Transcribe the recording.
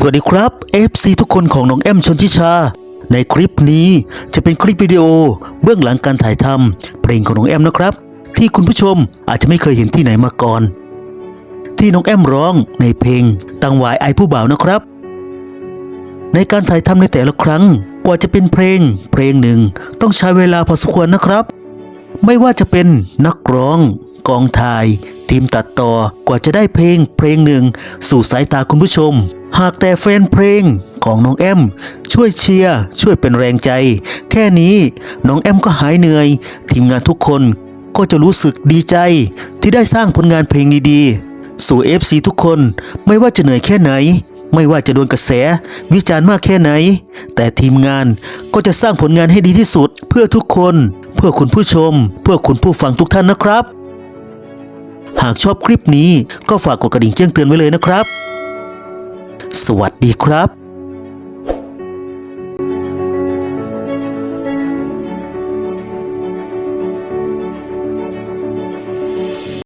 สวัสดีครับ FC ทุกคนของน้องแอมชนทิชา ในคลิปนี้จะเป็นคลิปวิดีโอเบื้องหลังการถ่ายทำเพลงของน้องแอมนะครับ ที่คุณผู้ชมอาจจะไม่เคยเห็นที่ไหนมาก่อน ที่น้องแอมร้องในเพลงตังหวายไอผู้บ่าวนะครับ ในการถ่ายทำในแต่ละครั้งกว่าจะเป็นเพลง เพลงหนึ่งต้องใช้เวลาพอสมควรนะครับ ไม่ว่าจะเป็นนักร้อง กองถ่าย ทีมตัดต่อกว่าจะได้เพลงเพลงหนึ่ง สู่สายตาคุณผู้ชม หากแต่แฟนเพลงของน้องแอม ช่วยเชียร์ช่วยเป็นแรงใจ แค่นี้น้องแอมก็หายเหนื่อย ทีมงานทุกคนก็จะรู้สึกดีใจ ที่ได้สร้างผลงานเพลงดีๆ สู่ FC ทุกคนไม่ว่าจะเหนื่อยแค่ไหน ไม่ว่าจะโดนกระแส วิจารณ์มากแค่ไหน แต่ทีมงานก็จะสร้างผลงานให้ดีที่สุด เพื่อทุกคน เพื่อคุณผู้ชม เพื่อคุณผู้ฟังทุกท่านนะครับ หากชอบคลิปนี้ก็ฝากกดกระดิ่งแจ้งเตือนไว้เลยนะครับ สวัสดีครับ